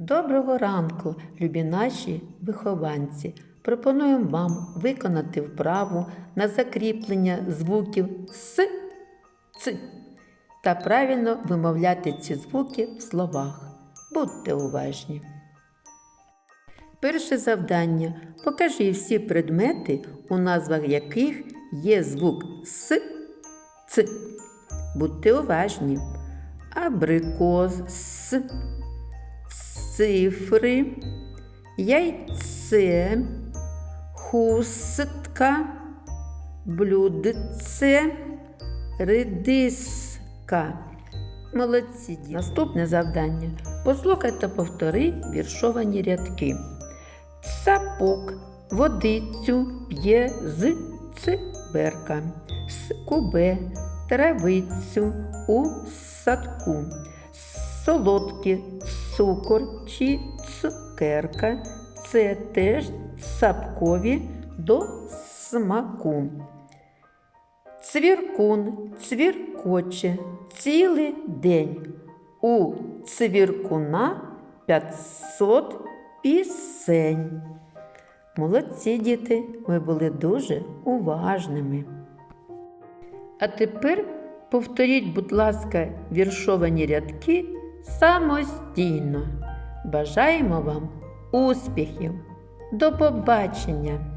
Доброго ранку, любі наші вихованці. Пропонуємо вам виконати вправу на закріплення звуків С, Ц та правильно вимовляти ці звуки в словах. Будьте уважні. Перше завдання. Покажи всі предмети, у назвах яких є звук С, Ц. Будьте уважні. Абрикос, С, цифри, яйце, хустка, блюдце, редиска. Молодці. Наступне завдання. Послухай та повтори віршовані рядки. Сапок водицю п'є з циберка, скубе травицю у садку, солодкий цукор чи цукерка це теж сапкові до смаку. Цвіркун цвіркоче цілий день. У цвіркуна 500 пісень. Молодці діти, ви були дуже уважними. А тепер повторіть, будь ласка, віршовані рядки самостійно. Бажаємо вам успіхів! До побачення!